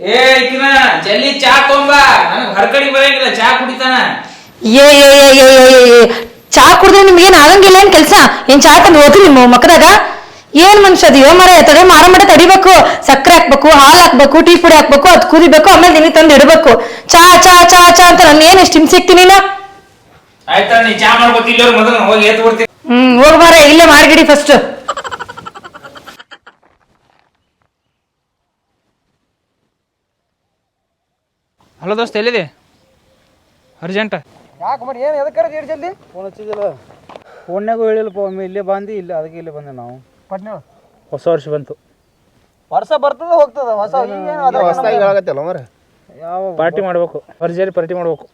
ಏ ಜಲ್ದಿ ಚಾ ತೊಂಬ ನನಗೆ ಹೊರಗಡೆ ಬರಂಗಿಲ್ಲ ಚಾ ಕುಡಿತಾನ. ಏ ಏ ಏ ಏ ಏ ಏ ಏ. ಚಾ ಕುಡ್ದ್ರೆ ನಿಮ್ಗೆ ಏನ್ ಆಗಂಗಿಲ್ಲ ಏನ್ ಕೆಲ್ಸ? ಏನ್ ಚಾ ತಂದು ಹೋದ್ರಿ ನಿಮ್ಮ ಮಕ್ಕದಾಗ? ಏನ್ ಮನುಷ್ಯ ಅದು? ಯೋ ಮರ ತಡೆ ಮಾರ ಮಾಡ ತಡಿಬೇಕು ಸಕ್ಕರೆ ಹಾಕ್ಬೇಕು ಹಾಲು ಹಾಕ್ಬೇಕು ಟೀ ಪುಡಿ ಹಾಕ್ಬೇಕು ಅದ್ ಕುದಿಬೇಕು ಆಮೇಲೆ ನಿನಗೆ ತಂದು ಇಡಬೇಕು. ಚಾ ಚಾ ಚಾ ಚಾ ಅಂತ ನಾನು ಏನ್ ಎಷ್ಟು ಹಿಂಸೆ ಸಿಗ್ತೀನಿ ನೀನು? ಆಯ್ತಾ ನೀ ಚಾ ಮಾಡ್ಬೇಕು ಇಲ್ಲವ್ರು ಮೊದಲು ಹೋಗಿ ಎದ್ದು ಬಿಡ್ತೀನಿ ಹ್ಮ್ ಹೋಗ್ ಮಾರ ಇಲ್ಲೇ ಮಾರ್ಗಿಡಿ ಫಸ್ಟ್ ಹಲೋ ದೋಸ್ತ ಎಲ್ಲಿದೆ? ಅರ್ಜೆಂಟ್. ಯಾಕೆ ಮರಿ ಏನು ಎದಕ್ಕೆ ಕರೆದು ಜಲ್ದಿ ಫೋನ್ ಹಚ್ಚಿದಿಲ್ಲ ಫೋನ್ಯಾಗೂ ಹೇಳಿಲ್ಲಪ್ಪ ಒಮ್ಮೆ ಇಲ್ಲೇ ಬಂದು ಇಲ್ಲ ಅದಕ್ಕೆ ಇಲ್ಲಿ ಬಂದೆ ನಾವು. ಪಟ್ನೆ? ಹೊಸ ವರ್ಷ ಬಂತು. ವರ್ಷ ಬರ್ತದೆ ಹೋಗ್ತದೆ? ಹೊಸ ಹೊಸದಾಗಿ ಅದ್ರ ಹೇಳಕತ್ತಲ್ಲ ಮರ ಯಾವ ಪಾರ್ಟಿ ಮಾಡಬೇಕು ಭರ್ಜರಿ ಪಾರ್ಟಿ ಮಾಡಬೇಕು.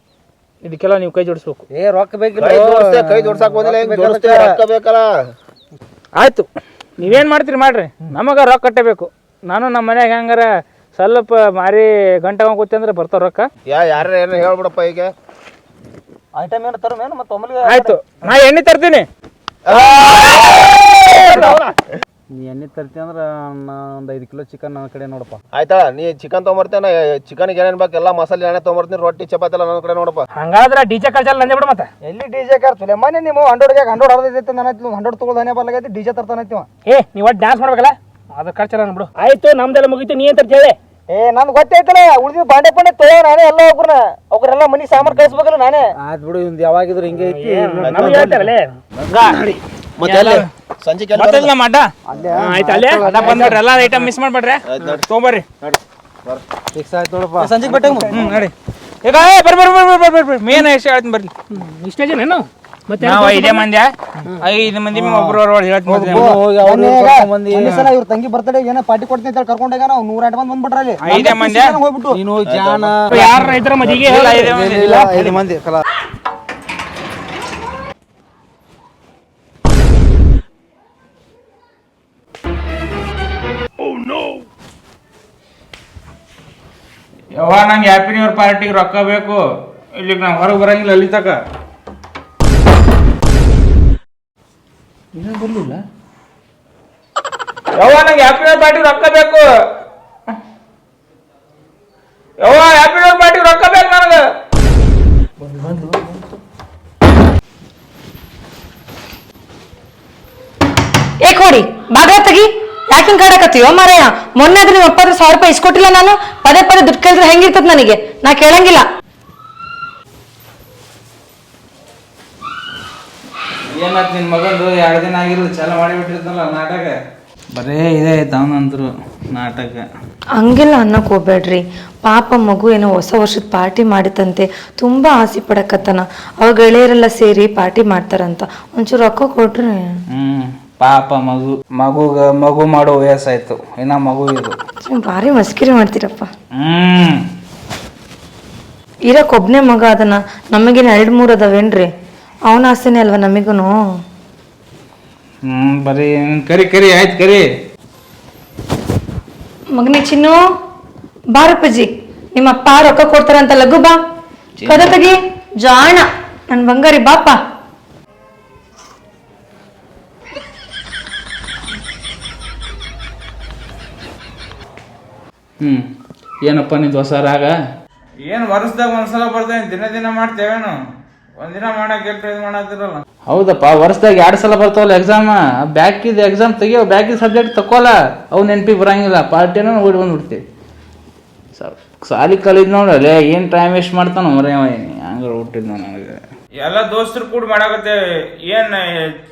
ಇದಕ್ಕೆಲ್ಲ ನೀವು ಕೈ ಜೋಡಿಸ್ಬೇಕು. ಏ ರೊಕ್ಕ ಬೇಕಿಲ್ಲ. ಕೈ ಜೋಡ್ಸಕ್ ಕೈ ಜೋಡ್ಸಾಕ್ ಬಂದಿಲ್ಲ ಹೆಂಗ್ ಜೋಡಿಸ್ತೇ ರೊಕ್ಕ ಬೇಕಲ್ಲ? ಆಯ್ತು. ನೀವೇನು ಮಾಡ್ತೀರಿ ಮಾಡ್ರಿ. ನಮಗೆ ರೊಕ್ಕ ಕಟ್ಟಬೇಕು. ನಾನು ನಮ್ಮ ಮನ್ಯಾಗ ಹೆಂಗಾರ ಸ್ವಲ್ಪ ಮಾರಿ ಗಂಟೆ ಕೂತಿ ಅಂದ್ರೆ ಬರ್ತಾವ ರೊಕ್ಕ. ಯಾ ಯಾರ ಏನೋ ಹೇಳ್ಬಿಡಪ್ಪ ಈಗ? ಐಟಮ್ ಏನು ತರಮೇನು ಮತ್ತೆ ಒಮ್ಮಲಿಗೆ ಆಯ್ತು. ನಾ ಎಣ್ಣೆ ತರ್ತೀನಿ. ನೀ ಎಣ್ಣೆ ತರ್ತಿ ಅಂದ್ರೆ ನಾ ಒಂದು ಐದು ಕಿಲೋ ಚಿಕನ್ ನನ್ನ ಕಡೆ ನೋಡಪ್ಪ. ಆಯ್ತಾ ನೀ ಚಿಕನ್ ತೊಗೊಂಬರ್ತೇನೆ ಚಿಕನ್ಗೆ ಏನೇನು ಬೇಕು ಎಲ್ಲ ಮಸಾಲೆ ಎಣ್ಣೆ ತೊಗೊಂಬರ್ತೀನಿ ರೊಟ್ಟಿ ಚಪಾತಿ ಎಲ್ಲ ನನ್ನ ಕಡೆ ನೋಡಪ್ಪ. ಹಂಗಾದ್ರೆ ಡಿ ಜೆ ಖರ್ಚಲ್ಲ ನಂದೆ ಬಿಡು ಮತ್ತೆ. ಎಲ್ಲಿ ಡಿ ಜೆ ಖರ್ಚು ಮನೆ ನೀವು ಹಂಡ್ರೆಡ್ಗೆ ಹಂಡ್ರೆಡ್ ಹೊಡೆದೈತೆ ನನ್ನ ಹಂಡ್ರೆಡ್ ತೊಗೊಳ್ದಾನೆ ಬರ್ಲಾಗೈತಿ ಡಿ ಜೆ ತರ್ತಾನೈತಿ ಏ ನೀವು ಡ್ಯಾನ್ಸ್ ಮಾಡ್ಬೇಕಲ್ಲ? ಅದು ಖರ್ಚಲ್ಲ ಬಿಡು. ಆಯ್ತು ನಮ್ದೆಲ್ಲ ಮುಗಿತು ನೀ ಅಂತ ಹೇಳಿ. ಏ ನನ್ ಗೊತ್ತೈತಲ್ಲ ಉಳಿದ ಬಾಂಡೆ ಪಾಂಡೆ ತೊಗೋ ನಾನೇ ಎಲ್ಲ ಒಬ್ರನ್ನ ಒಬ್ಬರೆಲ್ಲ ಮನಿ ಸಾಮಾನು ಕಳ್ಸ್ಬೇಕಲ್ಲ ನಾನೇ. ಆಯ್ತು ಬಿಡು ಇಂದ ಯಾವಾಗಿದ್ರು ಹಿಂಗೆ ಐತಿ. ನಮ್ಗೆ ಹೇಳ್ತಾರಲ್ಲೇ? ಮತ್ತೆ ಎಲ್ಲಿ ಸಂಜೆ ಮತ್ತಲ್ಲ ಮಾಡ ಆಯ್ತು ಅಲ್ಲೇ? ಅದ ಬಂದ್ಬಿಡ್ರಿ ಎಲ್ಲ ಐಟಮ್ ಮಿಸ್ ಮಾಡ್ಬೇಡ್ರಿ ತೊಗೊಂಬರ್ರಿ. ಫಿಕ್ಸ್ ಆಯ್ತು ನೋಡಪ್ಪ. ಸಂಜೆಗೆ ಬಟ್ಟೆ ಹ್ಮ್ ನಡಿ. ಈಗ ಏ, ಬರ್ರಿ ಬರ್ರಿ ಬರ್ರಿ ಬರ್ರಿ ಬರ್ರಿ. ಮೇನ್ ಎಷ್ಟು ಹೇಳ್ತೀನಿ ಬರ್ರಿ. ಇಷ್ಟೇ ಜನ ಮತ್ತೆ ನಾವು ಐದೇ ಮಂದಿ ಐದು ಮಂದಿ ಒಬ್ರು ಒಂದೇ ಸಲ ಇವ್ರ ತಂಗಿ ಬರ್ತಡೆ ಏನೋ ಪಾರ್ಟಿ ಕೊಡ್ತೀನಿ ಅಂತ ಕರ್ಕೊಂಡಾಗ ನಾವು ನೂರ ಎಂಟು ಮಂದಿ ಬಂದ್ಬಿಟ್ರ ಅಲ್ಲಿ. ಐದೇ ಮಂದಿ? ಹೋಗ್ಬಿಟ್ಟು. ನೀನು ಜಾನ ಯಾರ ರೈತರ ಮದಿಗೆ ಐದೇ ಮಂದಿ. ಮಂದಿ ಕಲ. ಯವ್ವ ನಂಗೆ ಹ್ಯಾಪಿ ನ್ಯೂ ಇಯರ್ ಪಾರ್ಟಿಗೆ ರೊಕ್ಕ ಬೇಕು. ಇಲ್ಲಿಗೆ ನಾವು ಹೊರಗೆ ಬರಂಗಿಲ್ಲ ಅಲ್ಲಿ ತಕ ಬರ್ಲಿಲ್ಲ. ಯವ್ವ ನಂಗೆ ಹ್ಯಾಪಿ ಪಾರ್ಟಿ ರೊಕ್ಕ ಬೇಕು. ಯವ್ವ ಹ್ಯಾಪಿ ಪಾರ್ಟಿ ರೊಕ್ಕ ಬೇಕು ನನಗೆ. ಏ ಕೊಡಿ ಬಾಗ್ಲ ತೆಗಿ. ಯಾಕಿಂಗ್ ಕಾಡಕತ್ತೀವೋ ಮಾರಾಯ. ಮೊನ್ನೆ ಅದ್ರ ನಿಮ್ಮ ಅಪ್ಪ ಸಾವಿರ ರೂಪಾಯಿ ಇಸ್ಕೊಟ್ಟಿಲ್ಲ ನಾನು. ಪದೇ ಪದೇ ದುಡ್ಡು ಕೇಳಿದ್ರೆ ಹೆಂಗಿರ್ತದ ನನಗೆ? ನಾ ಕೇಳಂಗಿಲ್ಲ. ಏನಾಯ್ತು ನಿನ್ನ ಮಗಂದು? ಎರಡು ದಿನ ಆಗಿರೋದು ಚಾಲು ಮಾಡಿಬಿಟ್ಟಿರ್ತಲ್ಲ ನಾಟಕ? ಬರೇ ಇದೇ ಆಯ್ತು ಅವನಂದ್ರು ನಾಟಕ. ಹಂಗೆಲ್ಲ ಅನ್ನಕ್ ಹೋಗ್ಬೇಡ್ರಿ. ಪಾಪ ಮಗು ಏನೋ ಹೊಸ ವರ್ಷದ ಪಾರ್ಟಿ ಮಾಡಿತಂತೆ. ತುಂಬಾ ಆಸೆ ಪಡಕತ್ತನ. ಅವಾಗ ಗೆಳೆಯರೆಲ್ಲ ಸೇರಿ ಪಾರ್ಟಿ ಮಾಡ್ತಾರಂತ. ಒಂಚೂರು ರೊಕ್ಕ ಕೊಟ್ರಿ. ಹ್ಮ್ ಪಾಪ ಮಗು. ಮಗುಗ ಮಗು ಮಾಡೋ ವಯಸ್ಸಾಯ್ತು. ಇನ್ನ ಮಗು ಇದು ಭಾರಿ ಮಸ್ಕಿರಿ ಮಾಡ್ತೀರಪ್ಪ. ಹ್ಮ್. ಇರಕ್ ಒಬ್ನೇ ಮಗ ಅದನ್ನ. ನಮಗೇನು ಎರಡು ಮೂರು ಅದಾವೇನ್ರಿ? ಅವನ ಆಸೆನೇ ಅಲ್ವಾ ನಮಗೂ ಹ್ಮ್ ಬರೀ ಕರಿ ಕರಿ ಆಯ್ತು ಕರಿ. ಮಗನೇ ಚಿನ್ನು ಬಾರಪ್ಪಜಿ ನಿಮ್ಮ ಅಪ್ಪ ರೊಕ್ಕ ಕೊಡ್ತಾರಂತ ಲಘು ಬಾ. ಕದ ತಗಿ ಜಾಣ. ನನ್ ಬಂಗಾರಿ ಬಾಪ. ಹ್ಮ್ ಏನಪ್ಪ ನಿಂದು ಹೊಸ ರಾಗ? ಏನು ವರ್ಷದಾಗ ಒಂದ್ಸಲ ಬರ್ತೇನೆ ದಿನ ದಿನ ಮಾಡ್ತೇವೇನು? ಒಂದಿನ ಮಾಡಕ್ ಎಷ್ಟು ಇದು ಮಾಡತ್ತಿರಲ್ಲ ಹೌದಪ್ಪ ವರ್ಷದಾಗ ಎರಡು ಸಲ ಬರ್ತಾವಲ್ಲ ಎಕ್ಸಾಮ್ ಬ್ಯಾಕಿದ ಎಕ್ಸಾಮ್ ತೆಗಿಯೋ ಬ್ಯಾಕಿದ ಸಬ್ಜೆಕ್ಟ್ ತಕೋಲ್ಲ ಅವು ನೆನಪಿಗೆ ಬರಂಗಿಲ್ಲ. ಪಾರ್ಟಿನ ಓಡಿ ಬಂದ್ಬಿಡ್ತೀವಿ ಸಾಲಿ ಕಲಿದ್ ನೋಡಲೆ ಏನ್ ಟೈಮ್ ವೇಸ್ಟ್ ಮಾಡ್ತಾನ ಮರ ಹುಟ್ಟಿದ್ ನನಗೆ ಎಲ್ಲ ದೋಸ್ತರು ಕೂಡ ಮಾಡಾಕತ್ತೇವೆ ಏನ್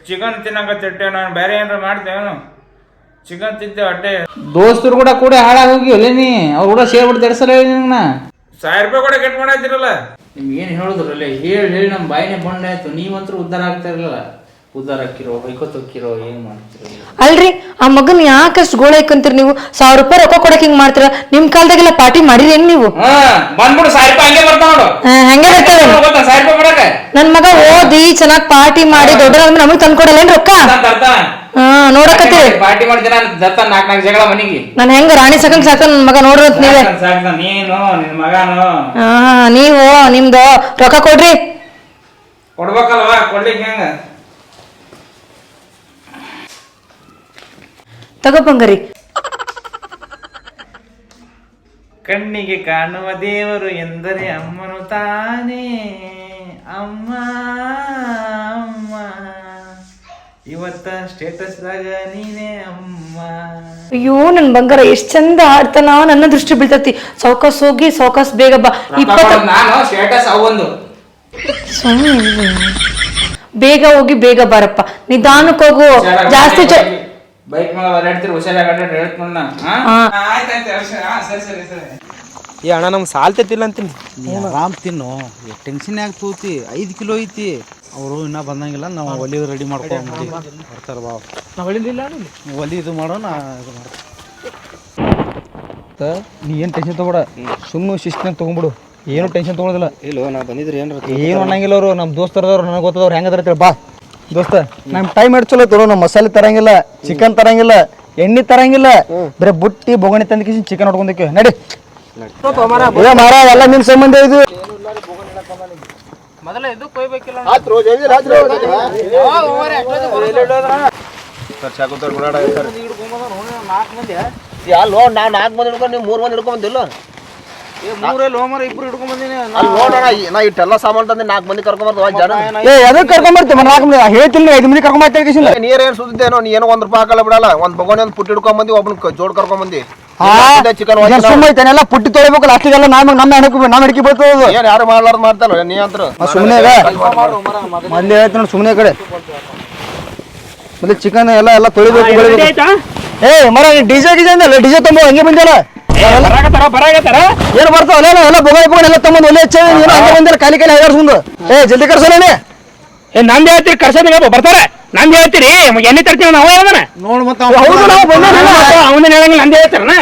ಚಿಕನ್ ತಿನ್ನಕತ್ತಿಟ್ಟೆ ನಾನು ಬೇರೆ ಏನಾರ ಮಾಡ್ತೇವೇನು ಚಿಕನ್ ತಿಂತೇವೆ ಅಟ್ಟೆ. ದೋಸ್ತರು ಕೂಡ ಕೂಡ ಹಾಳಾಗಿ ಹೋಗಿ ನೀ? ಅವ್ರು ಕೂಡ ಸೇರ್ಬಿಡ್ತು ಎರಡು ಸಲ ಹೇಳಿ ನಿಂಗೆ ಸಾವಿರ ರೂಪಾಯಿ ಕೂಡ ಕೆಟ್ಟ ಮಾಡಾತಿರಲ್ಲ ನಿಮ್ಗೆ ಏನು ಹೇಳಿದ್ರಲ್ಲ? ಹೇಳಿ ಹೇಳಿ ನಮ್ಮ ಬಾಯಿನೇ ಬಣ್ಣ ಆಯ್ತು. ನೀವಂತರೂ ಉದ್ಧಾರ ಆಗ್ತಾ ಇರಲಿಲ್ಲ. ಉದ್ಧಾರ ಹಾಕಿರೋ ಬೈಕೋತಕ್ಕಿರೋ ಏನು ಮಾಡ್ತಿರೋ? ಅಲ್ರಿ ಆ ಮಗನ್ ಯಾಕಷ್ಟು ಗೋಳ ಹಾಕಂತೀರಿ ನೀವು? ಸಾವಿರ ರೂಪಾಯಿ ರೊಕ್ಕ ಕೊಡಕ್ ಹಿಂಗ್ ಮಾಡ್ತೀರ? ನಿಮ್ ಕಾಲದಾಗೆಲ್ಲ ಪಾರ್ಟಿ ಮಾಡಿರೇನ್ ನೀವು? ಹಾ ಬಂದ್ಬಿಡು ಸಾವಿರ ರೂಪಾಯಿ ಹಂಗೆ ಬರ್ತಾವ ನೋಡು. ಆ, ಹಂಗೆ ಬರ್ತದೆ ಗೊತ್ತಾ ಸಾವಿರ ರೂಪಾಯಿ ಬರಕ ನನ್ ಮಗ ಓದಿ ಚೆನ್ನಾಗಿ ಪಾರ್ಟಿ ಮಾಡಿ ದೊಡ್ಡ ನಮಗ್ ತಂದ್ಕೊಡಲ್ಲೇನ್ ರೊಕ್ಕ? ತರ್ತಾನ. ಹಾ ನೋಡಕತ್ತೀರಿ ಪಾರ್ಟಿ ಮಾಡ್ತೀನ ದತ್ತ ನಾಲ್ಕು ನಾಲ್ಕು ಜಗಳ ಮನೆಗೆ. ನಾನು ಹೆಂಗ ರಾಣಿ ಸಕಂಗ್ ಸಾಕ ನನ್ ಮಗ ನೋಡ್ರತ್ ನೀವೇ? ಸಾಕ್ತಾನ ನೀನು ನಿನ್ನ ಮಗನು. ಹಾ ನೀವು ನಿಮ್ದು. ರೊಕ್ಕ ಕೊಡ್ರಿ. ಕೊಡ್ಬೇಕಲ್ವಾ? ಕೊಡ್ಲಿಕ್ಕೆ ಹೆಂಗ? ತಗೋ ಬಂಗಾರಿ. ಕಣ್ಣಿಗೆ ಕಾಣುವ ದೇವರು ಎಂದರೆ ಅಮ್ಮನು ತಾನೇ. ಅಮ್ಮ ಅಮ್ಮ. ಇವತ್ತ ಸ್ಟೇಟಸ್ದಾಗ ನೀನೇ ಅಮ್ಮ. ಅಯ್ಯೋ ನನ್ ಬಂಗಾರ ಎಷ್ಟ್ ಚಂದ ಆಡ್ತಾನ ನನ್ನ ದೃಷ್ಟಿ ಬೀಳ್ತತಿ. ಸೌಕಾಸ್ ಹೋಗಿ ಸೌಕಾಸ್ ಬೇಗ ಬಾ. ಇಪ್ಪತ್ತ ನಾನು ಸ್ಟೇಟಸ್ ಅವೊಂದು ಸುಮ್ನೆ ಇರು. ಬೇಗ ಹೋಗಿ ಬೇಗ ಬಾರಪ್ಪ. ನಿಧಾನಕ್ಕೆ ಹೋಗು. ಜಾಸ್ತಿ ಚ ಬೈಕ್ ಮೇಲೆ ಓಡಾಡ್ತೀರಿ ಹುಷಾರಾಗಿ ಅಡ್ಡಾಡ್ರಿ ಹೇಳ್ಕೊಂಡ ಹಾ. ಆಯ್ತಾಯ್ತು ಸರಿ ಸರಿ ಸರಿ. ಏ ಅಣ್ಣ ನಮ್ಗೆ ಸಾಲ್ತೈತಿಲ್ಲ ಅಂತೀನಿ. ಆರಾಮ್ ತಿನ್ನು. ಟೆನ್ಷನ್ ಯಾಕೆ ತೂತಿ? ಐದು ಕಿಲೋ ಐತಿ. ಅವರು ಇನ್ನ ಬಂದಂಗಿಲ್ಲ ನಾವು ಒಲಿ ರೆಡಿ ಮಾಡ್ಕೊಂಡು ಬರ್ತಾರ ಬಾ ಒಲಿ ಇದು ಮಾಡೋಣ ಇದು ಮಾಡ್ತೀವಿ. ನೀ ಏನು ಟೆನ್ಷನ್ ತಗೋಬೇಡ. ಸುಮ್ಮನೆ ಶಿಸ್ತಿನ ತಗೊಂಬಿಡು ಏನು ಟೆನ್ಷನ್ ತಗೊಳೋದಿಲ್ಲ. ಇಲ್ಲ ನಾ ಬಂದಿದ್ರಿ ಏನು ಏನು ಅನ್ನಂಗಿಲ್ಲ ಅವರು. ನಮ್ಮ ದೋಸ್ತರದವ್ರು ನನಗೆ ಗೊತ್ತದವ್ರು ಹೆಂಗದಾರ ತಿಳಿ ಬಾ. ದೋಸ್ತ ನಮ್ಮ ಟೈಮ್ ಹಿಡ್ ಚಲೋ ತರೋ ನಮ್ಮ ಮಸಾಲೆ ತರಂಗಿಲ್ಲ ಚಿಕನ್ ತರಂಗಿಲ್ಲ ಎಣ್ಣೆ ತರಂಗಿಲ್ಲ. ಬರೀ ಬುಟ್ಟಿ ಬೊಗಣಿ ತಂದಕ್ಕೆ ಚಿಕನ್ ಹೊಡ್ಕೊಂಡಕ್ಕೆ ನಡಿ. ಏ ಮಾರ ಎಲ್ಲ ನಿನ್ ಸಂಬಂಧ ಇದು ಅಲ್ಲೋ ನಾ ನಾಲ್ಕು ಮಂದಿ ಹಿಡ್ಕೊಂಡು ನೀವು ಮೂರು ಮಂದಿ ಹಿಡ್ಕೊಂಡ್ ಬಂದಿಲ್ಲ ಮೂರಲ್ಲಿ ಹೋಮರ ಇಬ್ರು ಹಿಡ್ಕೊಂಡ್ ಬಂದಿನಿ. ಅಲ್ಲಿ ನೋಡೋಣ ಈ- ನಾ ಇಟ್ಟೆಲ್ಲ ಸಾಮಾನು ತಂದು ನಾಲ್ಕು ಮಂದಿ ಕರ್ಕೊಂಬರ್ದು ಜನ. ಏ ನಾಲ್ಕು ಮಂದಿ ಹೇಳ್ತಿಲ್ಲ ಐದು ಮಂದಿ ಸುದ್ದಿದ್ದೇನೋ? ನೀ ಏನೋ ಒಂದ್ ರೂಪಾಯಿ ಹಾಕಲ್ಲ ಬಿಡಲ್ಲ. ಒಂದ್ ಬಗೋಣಿ ಒಂದ್ ಪುಟ್ಟಿ ಹಿಡ್ಕೊಂಡ್ ಬಂದಿ ಒಬ್ಬನ ಜೋಡ್ ಕರ್ಕೊಂಡ್ ಬಂದಿ. ಚಿಕನ್ ಸುಮ್ಮನೆ ಐತಾನೆಲ್ಲ ಪುಟ್ಟಿ ತೊಳಿಬೇಕು. ಲಾಸ್ಟಿಗೆಲ್ಲ ನಮಗೆ ನಮ್ಮ ಹೆಣಕ್ಕೆ ನಮ್ಮ ಏನ್ ಯಾರು ಮಾಡ್ಲಾರ್ದು ಮಾಡ್ತಾರ ನೀ ಅಂತ ಸುಮ್ನೆ ಮಂದಿ ಹೇಳ್ತೀನಿ ನೋಡಿ ಸುಮ್ಮನೆ ಕಡೆ. ಮತ್ತೆ ಚಿಕನ್ ಎಲ್ಲ ಎಲ್ಲ ತೊಳಿಬೇಕು ಬೆಳಿಬೇಕು ಏ ಮರ ಡಿಜೆ ಡಿಜೆ ಅಂದಲ್ಲ ಡಿಜೆ ತುಂಬ ಹಂಗೆ ಬಂದಿಲ್ಲ ಬರಾಕತ್ತಾರ ಬರಾಗತ್ತಾರ ಏನು ಬರ್ತಾವಲ್ಲ ಎಲ್ಲ ಬೊಗಳಿ ಎಲ್ಲ ತಮ್ಮ ಒಲೆ ಹಚ್ಚ ಏನೋ ಹಂಗೆ ಬಂದಿಲ್ಲ ಖಾಲಿ ಖಾಲಿ ಐದಾರು ಮುಂದೆ ಏ ಜಲ್ದಿ ಕರ್ಸೋಲೇನೆ ಏ ನಂದು ಹೇಳ್ತೀರಿ ಕರ್ಸೋದಿಲ್ಲ ಬರ್ತಾರ. ನಂದು ಹೇಳ್ತೀರಿ ಎಣ್ಣೆ ತರ್ತೀವಿ ನಾವು ಯಾವ್ದನ ನೋಡ್ ಮತ್ತೆ ಹೌದು ನಾವು ಬಂದಿಲ್ಲ ಅವನ ಹೇಳಂಗಿಲ್ಲ ನಂದೇ ಹೇಳ್ತಾರನ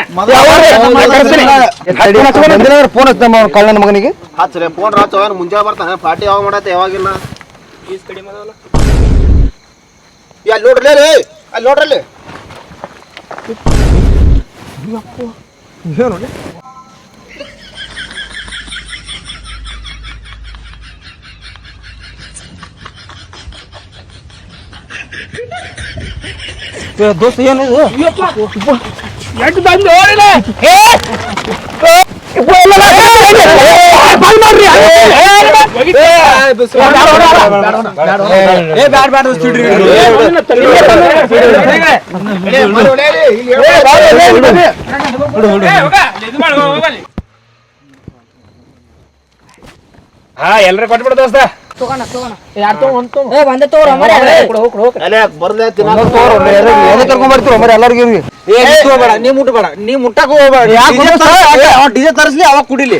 ಫೋನ್ ಕಳ್ಳನ ಮಗನಿಗೆ. ಹಚ್ಚಲೆ ಫೋನ್ ರಾಚ್ ಅವನ್ ಮುಂಜಾನೆ ಬರ್ತಾನೆ. ಪಾರ್ಟಿ ಯಾವಾಗ ಮಾಡತ್ತೆ ಯಾವಾಗಿಲ್ಲ. ಏ, ಅಲ್ಲಿ ನೋಡ್ರಿ ಅಲ್ಲಿ ನೋಡ್ರಿ ಅಲ್ಲಿ. ದೋಸ್ತ ಏನು ಇದು ಎಷ್ಟು ಬಂದು ನೋಡಿಲ್ಲ ಏ ಏ ಬ್ಯಾಡ ಬ್ಯಾಡ ಸಿಡ್ರಿ ಹಾ ಎಲ್ರ ಕೊಟ್ಬಿಡ ದೋಸ್ತ ಅಲ್ಲೇ ತಿನ್ನೋದು. ಎದಕ್ಕೆ ಕರ್ಕೊಂಡ್ ಬರ್ತೀವಿ ಮರಿ ಎಲ್ಲರಿಗೂ ನೀ ಮುಟ್ಬೇಡ ನೀ ಮುಟ್ಟಕ್ ಹೋಗ್ಬೇಡ. ಡಿಜೆ ತರಿಸ್ಲಿ ಅವಾಗ ಕುಡಿಲಿ.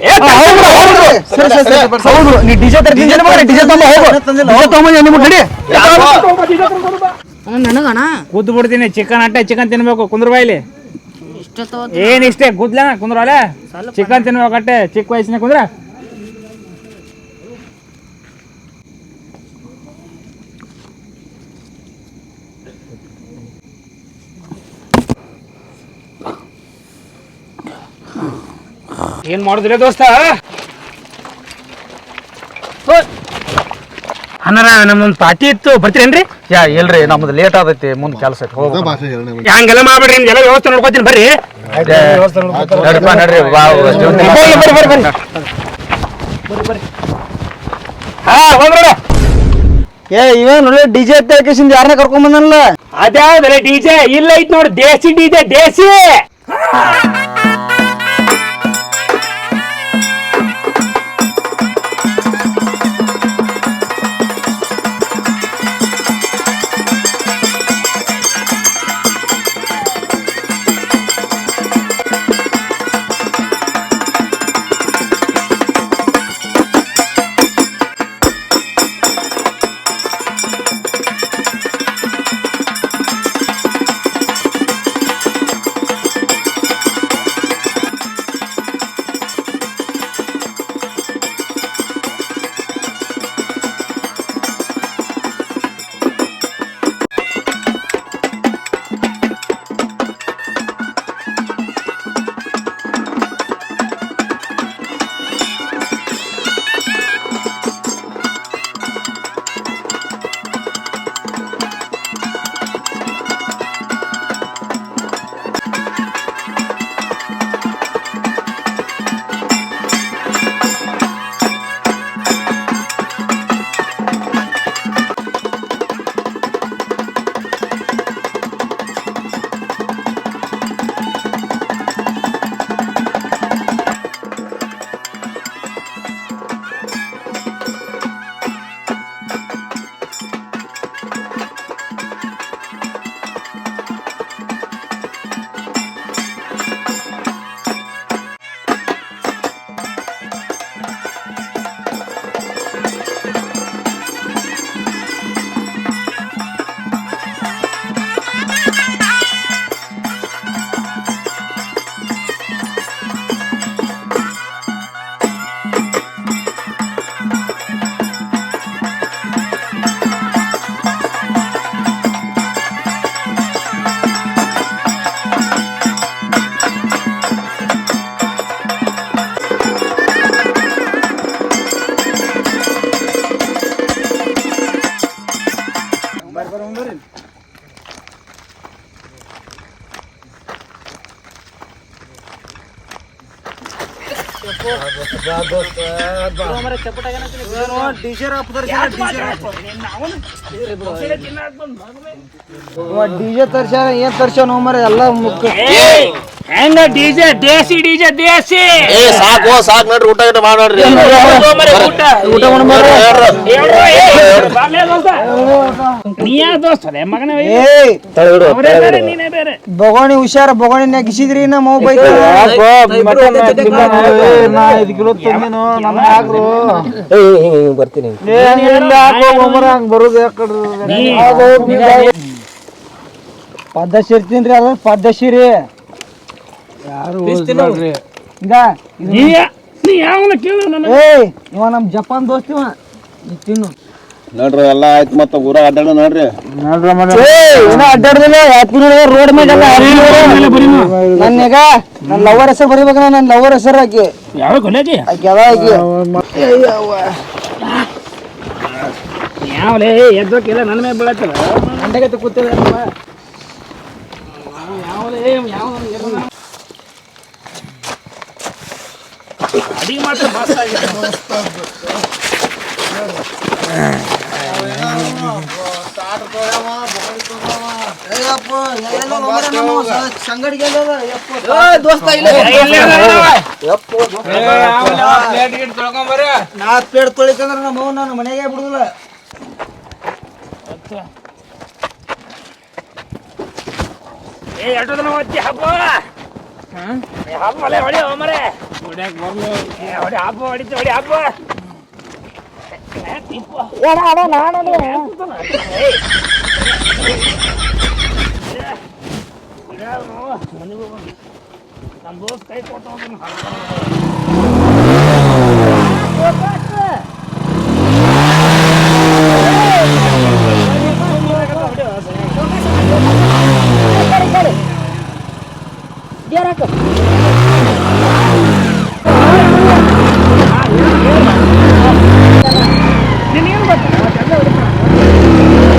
ಹೌದು ನೀ ಡಿಜೆ ತರ ಡಿಜೆ ತಮ್ಮ ಹೋಗು. ನನಗಣ ಗುದ್ದು ಬಿಡ್ತೀನಿ ಚಿಕನ್ ಅಟ್ಟೆ ಚಿಕನ್ ತಿನ್ಬೇಕು ಕುಂದ್ರ ಬಾಯಿಲಿ. ಏನ್ ಇಷ್ಟೇ ಗುದ್ಲ ಕುಂದ್ರಲ್ಲ ಚಿಕನ್ ತಿನ್ಬೇಕು ಅಟ್ಟೆ ಚಿಕ್ಕ ವಯಸ್ಸಿನ ಕುಂದ್ರ. ಏನ್ ಮಾಡುದ್ರಿ ದೋಸ್ತ? ಅನ್ನಾರ ನಮ್ದೊಂದು ಪಾರ್ಟಿ ಇತ್ತು. ಬರ್ತೀರೇನ್ರಿ? ಯಾ ಇಲ್ರಿ ನಮ್ದು ಲೇಟ್ ಆದೈತಿ ಮುಂದ್ ಕೆಲಸ ಐತಿ. ಹೋಗು ಹಂಗೆಲ್ಲ ಮಾಡ್ಬೇಡ್ರಿ ನಿಮ್ದೆಲ್ಲ ವ್ಯವಸ್ಥೆ ನೋಡ್ಕೋತೀನಿ ಬರ್ರಿ. ನಡ್ರಿಪ್ಪ ನಡ್ರಿ ಬಾ ಬರ್ರಿ ಬರ್ರಿ ಹಾ ಏ ಇವೇನು ಡಿಜೆ ಯಾರನ್ನ ಕರ್ಕೊಂಡ್ ಬಂದನಲ್ಲ? ಅದ್ಯಾವ್ದ್ರೆ ಡಿಜೆ ಇಲ್ಲ ಐತ್ ನೋಡಿ. ದೇಸಿ ಡಿಜೆ ದೇಸಿ ಡಿಜೆ ತರ್ಸ್ಯಾರ ಏನ್ ತರ್ಸ್ಯಾನ ಮರ ಎಲ್ಲ ಮುಕ್ಕ ಹೆಂಗ ಡಿಜೆ ದೇಸಿ ಡಿಜೆ ದೇಸಿ ಏ ಸಾಕು ಸಾಕು ನೋಡ್ರಿ ಊಟ ಗಿಟ ಮಾಡ್ರಿ ಊಟ ಮಾಡ್ಬಾರ ನೀ ಯಾರ ದೋಸ್ತ ಅದೇ ಮಗನ ಏಯ್ ಅವರೇ ಬೇರೆ ನೀನೇ ಬೇರೆ. ಬೊಗೋಣಿ ಹುಷಾರ ಬೊಗೋಣಿ ನೆಗಿಸಿದ್ರಿ ನಮ್ಮ ಬೈತ ನಾ ಬರ್ತೀನಿ. ಪದ್ಧತಿ ಇರ್ತೀನಿ ಅದ ಪದ್ದಶಿರಿ ಯಾರು ಹಿಂಗ ನೀ ನೀ ಯಾವನ ಕೇಳು ನನ್ನ ಏಯ್ ಇವ ನಮ್ ಜಪಾನ್ ದೋಸ್ತಿವ ಇವ. ತಿನ್ನು. ನೋಡ್ರಿ ಎಲ್ಲ ಆಯ್ತು ಮತ್ತೆ ಊರ ಅಡ್ಡಾಡ ನೋಡ್ರಿ. ಏನೋ ಅಡ್ಡಾಡ್ದಿಲ್ಲ ರೋಡ್ ಮೇಲೆ ನನ್ನೀಗ ನನ್ನ ಲವರ್ ಹೆಸರು ಬರೀಬೇಕು ನನ್ನ ಲವರ್ ಹೆಸರು ಆಕಿ. ಯಾವಲೇ ಎದ್ದೋಕಿಲ್ಲ ನನ್ನ ಮೇಲೆ ಬೀಳತ್ತಲ್ಲ ಮಂಡೆಗೆ ಕೂತಿಲ್ಲ ಅಡಿಗೆ ಮಾತ್ರ ಆಗಿದೆ ನಾ ಪೇಡ್ ತೊಳಿಕಂದ್ರ ನಮ್ಮ ಅವ್ವ ನಾನು ಮನೆಗೆ ಬಿಡುದಿಲ್ಲ? ಏ ಎರಡು ದಿನ ಹೊತ್ತಿ ಹಬ್ಬ ಹಬ್ಬ ಮಲೆ ಹೊಡಿ ಮರೆ ಹೊಡ್ಯಾಕ ಬರ್ಲು ಹೊಡಿ ಹಬ್ಬ ಹೊಡಿತಿ ಹೊಡಿ ಹಬ್ಬ ಏ, ದೋಸ್ತ ಏ, ಏ, ಇದ್ಯಾವ್ದು ನೋವು? ಮನೆಗ್ ಹೋಗೋಣ. ನಮ್ ದೋಸ್ತ್ ಕೈ ಕೊಟ್ಟು ಹೋಗ್ತಾನ. ನಿನ್ಗೇನ್ ಗೊತ್ತಾ? ಅದೆಲ್ಲ ಹೊಡಿತಾನ.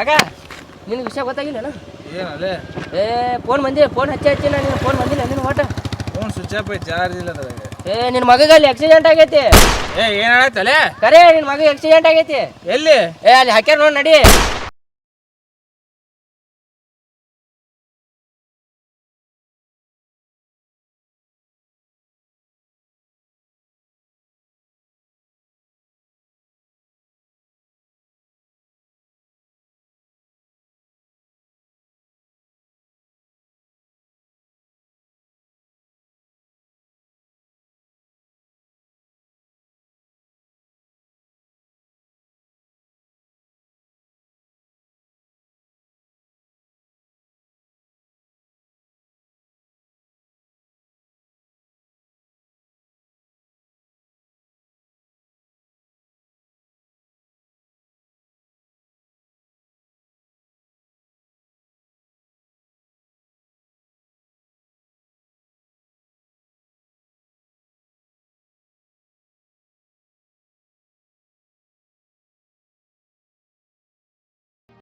ಕಾಕ ನಿನಗೆ ವಿಷಯ ಗೊತ್ತಾಗಿಲ್ಲ ಏನಲ್ಲೇ? ಏ ಫೋನ್ ಬಂದಿ ಫೋನ್ ಹಚ್ಚಿ ಹಚ್ಚಿ ನಾನು ಫೋನ್ ಬಂದಿಲ್ಲ ನಿನ್ನ ಓಟ ಫೋನ್ ಸ್ವಿಚ್ ಆಫ್ ಐತಿ ಚಾರ್ಜ್ ಇಲ್ಲ ಅದ್ರಾಗ? ಏ ನಿನ್ನ ಮಗಗೆ ಅಲ್ಲಿ ಆಕ್ಸಿಡೆಂಟ್ ಆಗೈತಿ. ಏ ಏನ್ ಕರೆ ನಿನ್ನ ಮಗ ಆಕ್ಸಿಡೆಂಟ್ ಆಗೈತಿ. ಎಲ್ಲಿ? ಏ ಅಲ್ಲಿ ಹಾಕ್ಯಾರ ನೋಡಿ ನಡಿ.